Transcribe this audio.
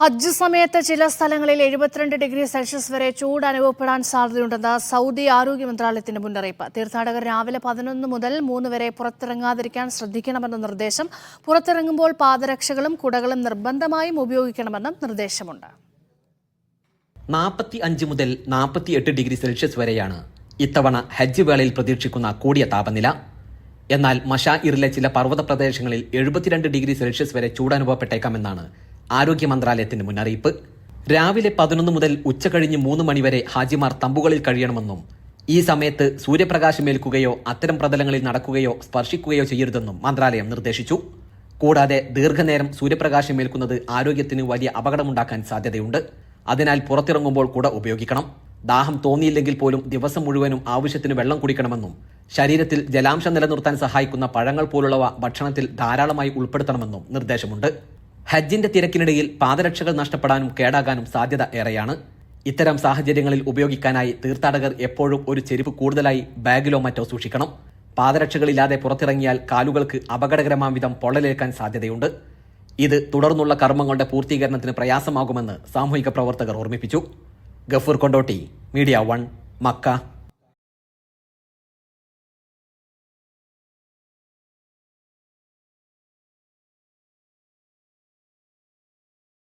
ഹജ്ജ് സമയത്ത് ചില സ്ഥലങ്ങളിൽ എഴുപത്തിരണ്ട് ഡിഗ്രി സെൽഷ്യസ് വരെ ചൂട് അനുഭവപ്പെടാൻ സാധ്യതയുണ്ടെന്ന് സൗദി ആരോഗ്യ മന്ത്രാലയത്തിന്റെ മുന്നറിയിപ്പ്. തീർത്ഥാടകർ രാവിലെ പതിനൊന്ന് മുതൽ മൂന്ന് വരെ പുറത്തിറങ്ങാതിരിക്കാൻ ശ്രദ്ധിക്കണമെന്ന നിർദ്ദേശം. പുറത്തിറങ്ങുമ്പോൾ പാദരക്ഷകളും കുടകളും നിർബന്ധമായും ഉപയോഗിക്കണമെന്നും നിർദ്ദേശമുണ്ട്. നാൽപ്പത്തി അഞ്ച് മുതൽ നാൽപ്പത്തി എട്ട് ഡിഗ്രി സെൽഷ്യസ് വരെയാണ് ഇത്തവണ ഹജ്ജ് വേളയിൽ പ്രതീക്ഷിക്കുന്ന കൂടിയ താപനില. എന്നാൽ മഷാഇറിലെ ചില പർവത പ്രദേശങ്ങളിൽ എഴുപത്തിരണ്ട് ഡിഗ്രി സെൽഷ്യസ് വരെ ചൂടനുഭവപ്പെട്ടേക്കാമെന്നാണ് ആരോഗ്യ മന്ത്രാലയത്തിന്റെ മുന്നറിയിപ്പ്. രാവിലെ പതിനൊന്ന് മുതൽ ഉച്ച കഴിഞ്ഞ് മൂന്ന് മണിവരെ ഹാജിമാർ തമ്പുകളിൽ കഴിയണമെന്നും ഈ സമയത്ത് സൂര്യപ്രകാശമേൽക്കുകയോ അത്തരം പ്രതലങ്ങളിൽ നടക്കുകയോ സ്പർശിക്കുകയോ ചെയ്യരുതെന്നും മന്ത്രാലയം നിർദ്ദേശിച്ചു. കൂടാതെ ദീർഘനേരം സൂര്യപ്രകാശമേൽക്കുന്നത് ആരോഗ്യത്തിന് വലിയ അപകടമുണ്ടാക്കാൻ സാധ്യതയുണ്ട്. അതിനാൽ പുറത്തിറങ്ങുമ്പോൾ കൂടെ ഉപയോഗിക്കണം. ദാഹം തോന്നിയില്ലെങ്കിൽ പോലും ദിവസം മുഴുവനും ആവശ്യത്തിന് വെള്ളം കുടിക്കണമെന്നും ശരീരത്തിൽ ജലാംശം നിലനിർത്താൻ സഹായിക്കുന്ന പഴങ്ങൾ പോലുള്ളവ ഭക്ഷണത്തിൽ ധാരാളമായി ഉൾപ്പെടുത്തണമെന്നും നിർദ്ദേശമുണ്ട്. ഹജ്ജിന്റെ തിരക്കിനിടയിൽ പാദരക്ഷകൾ നഷ്ടപ്പെടാനും കേടാകാനും സാധ്യത ഏറെയാണ്. ഇത്തരം സാഹചര്യങ്ങളിൽ ഉപയോഗിക്കാനായി തീർത്ഥാടകർ എപ്പോഴും ഒരു ചെരുപ്പ് കൂടുതലായി ബാഗിലോ മറ്റോ സൂക്ഷിക്കണം. പാദരക്ഷകളില്ലാതെ പുറത്തിറങ്ങിയാൽ കാലുകൾക്ക് അപകടകരമാം വിധം പൊള്ളലേൽക്കാൻ സാധ്യതയുണ്ട്. ഇത് തുടർന്നുള്ള കർമ്മങ്ങളുടെ പൂർത്തീകരണത്തിന് പ്രയാസമാകുമെന്ന് സാമൂഹിക പ്രവർത്തകർ ഓർമ്മിപ്പിച്ചു. Gafoor Kondotty media one Makkah.